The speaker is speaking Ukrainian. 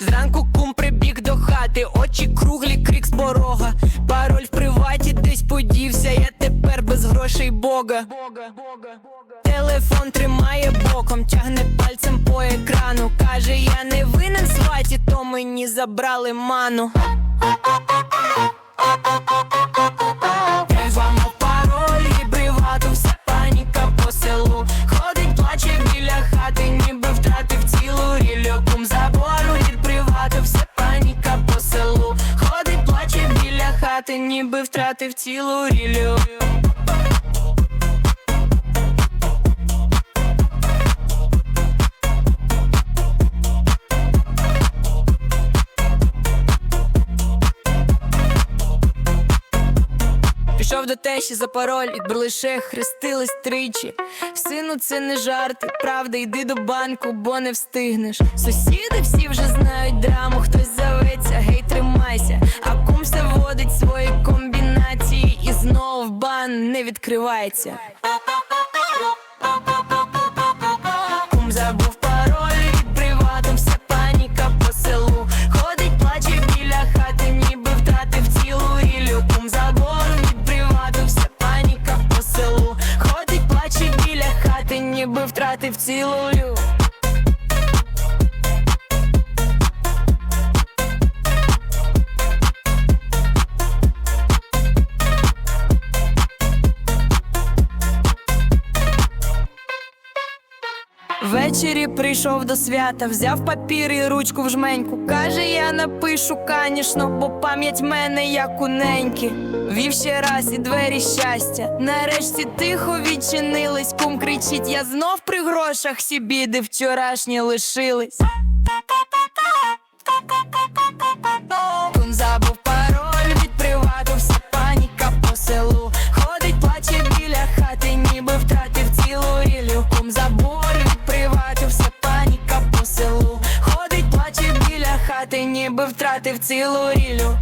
Зранку кум прибіг до хати, очі круглі, крик з порога. Пароль в приваті десь подівся, я тепер без грошей Бога. Телефон тримає боком, тягне пальцем по екрану. Каже, я не винен сваті, то мені забрали ману. Біля ніби втратив цілу рілю. Пішов до тещі за пароль, відбрали ще хрестились тричі. Сину, це не жарти, правда, йди до банку, бо не встигнеш. Сусіди всі вже знають драму, хтось зоветься, гей, тримайся. А кум не відкривається. Кум забув пароль привату, вся паніка по селу. Ходить, плаче біля хати, ніби втратив цілу рілю. Кум забору від вся паніка по селу. Ходить, плаче біля хати, ніби втратив цілу. Ввечері прийшов до свята, взяв папір і ручку в жменьку. Каже, я напишу, канішно, бо пам'ять мене як у неньки. Вів ще раз і двері щастя. Нарешті тихо відчинились. Кум кричить, я знов при грошах всі біди вчорашні лишились. Хати, ніби втратив цілу рілю.